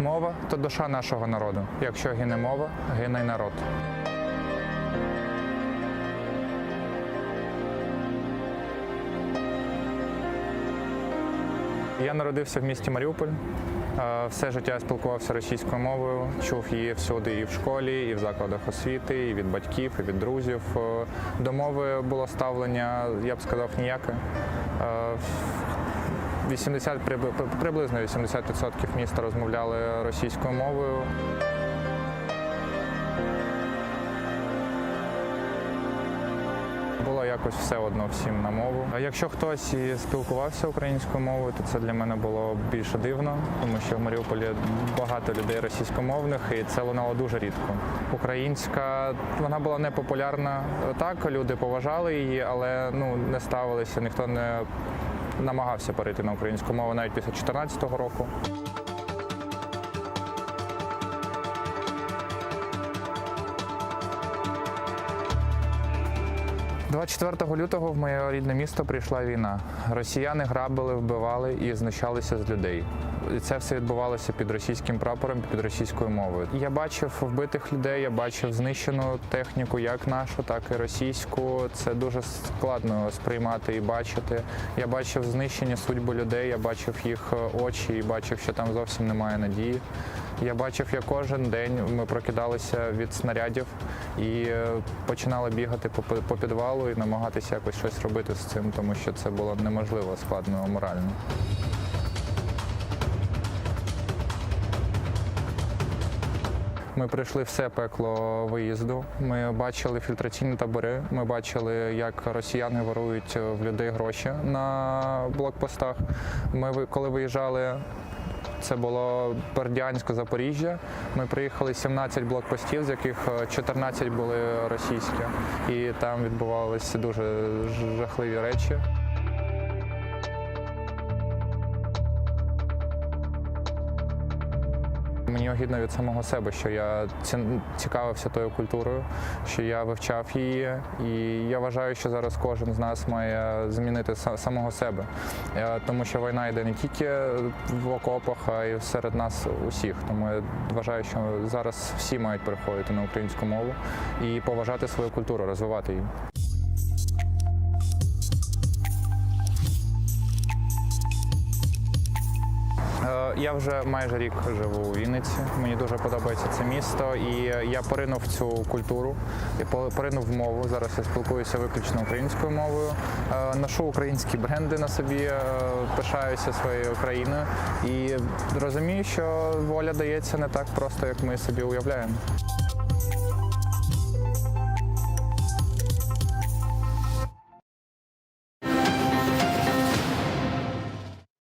мова, то душа нашого народу. Якщо гине мова, гине й народ. Я народився в місті Маріуполь. Е, Все життя спілкувався російською мовою, чув її всюди і в школі, і в закладах освіти, і від батьків, і від друзів. Е, До мови було ставлення, я б сказав, ніяке. Е, 80, приб- приблизно 80% міста розмовляли російською мовою. Було якось все одно всім на мову. А якщо хтось і спілкувався українською мовою, то це для мене було більше дивно, тому що в Маріуполі багато людей російськомовних, і це лунало дуже рідко. Українська вона була не популярна. Так, люди поважали її, але ну не ставилися, ніхто не намагався перейти на українську мову навіть після 2014 року. 24 лютого в моє рідне місто прийшла війна. Росіяни грабили, вбивали і знущалися з людей. І це все відбувалося під російським прапором, під російською мовою. Я бачив вбитих людей, я бачив знищену техніку, як нашу, так і російську. Це дуже складно сприймати і бачити. Я бачив знищені судьби людей, я бачив їх е, очі і бачив, що там зовсім немає надії. Я бачив, як кожен день ми прокидалися від снарядів і е, починали бігати по, по і намагатися якось щось робити з цим, тому що це було неможливо складно морально. Ми пройшли все пекло виїзду. Ми бачили фільтраційні табори. Ми бачили, як росіяни ворують в людей гроші на блокпостах. Ми коли виїжджали. Це було Бердянськ, Запоріжжя. Ми приїхали 17 блокпостів, з яких е, 14 були російські, і там відбувалися дуже жахливі речі. Мені огідно від самого себе, що я цікавився тою культурою, що я вивчав її, і я вважаю, що зараз кожен з нас має змінити самого себе, Е, тому що війна йде не тільки в окопах, а й серед нас усіх. Тому я вважаю, що зараз всі мають переходити на українську мову і поважати свою культуру, розвивати її. Я вже майже рік живу у Вінниці. Мені дуже подобається це місто, і я поринув цю культуру, я поринув в мову. Зараз я спілкуюся виключно українською мовою. Е, Ношу українські бренди на собі, е, пишаюся своєю країною і розумію, що воля дається не так просто, як ми собі уявляємо.